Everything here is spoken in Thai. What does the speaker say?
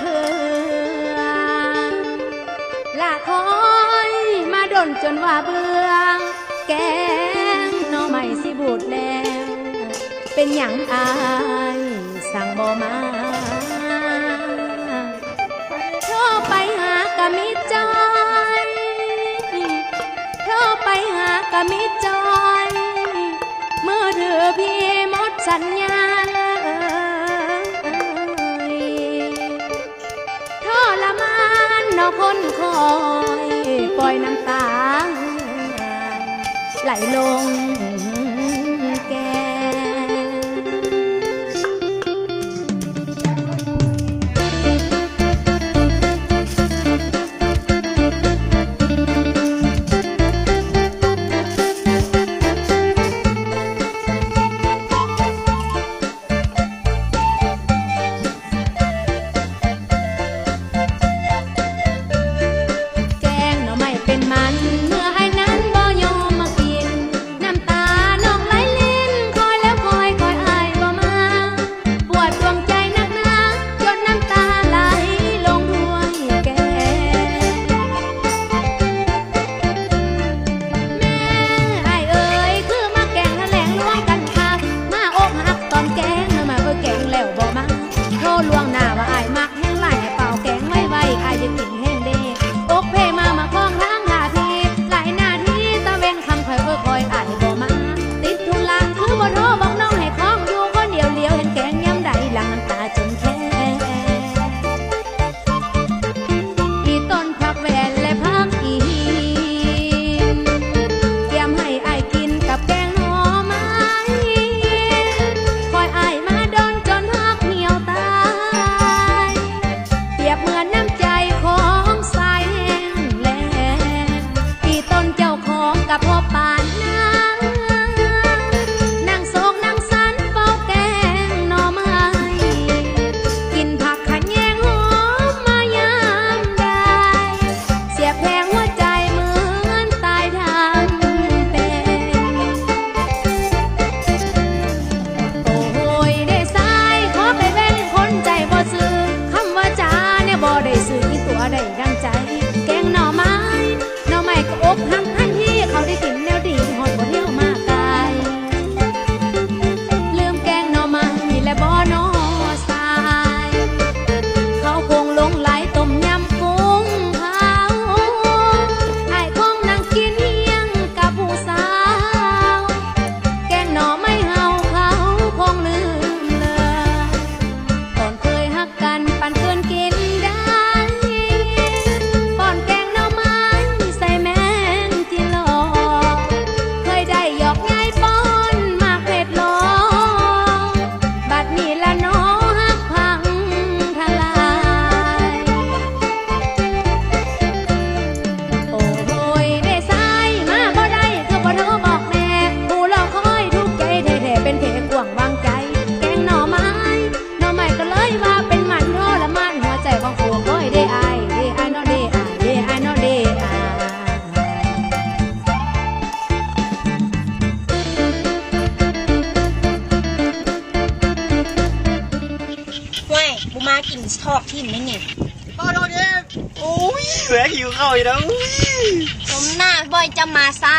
คือละคอยมาดนจนว่าเบื่อแกงนอใหม่สิบูดแล้วเป็นอย่างอายสั่งบ่มาเธอไปหากะมิจอยเธอไปหากะมิจอย เมื่อเธอพี่มดสัญญา อพ้นคอย ปล่อยน้ำตาไหลลง กินชอบทิมไหมเนี่ยบอโดนเอ้ยแหวกหิวเข้าอีกแล้วโสมหน้าบอยจะมาซ่า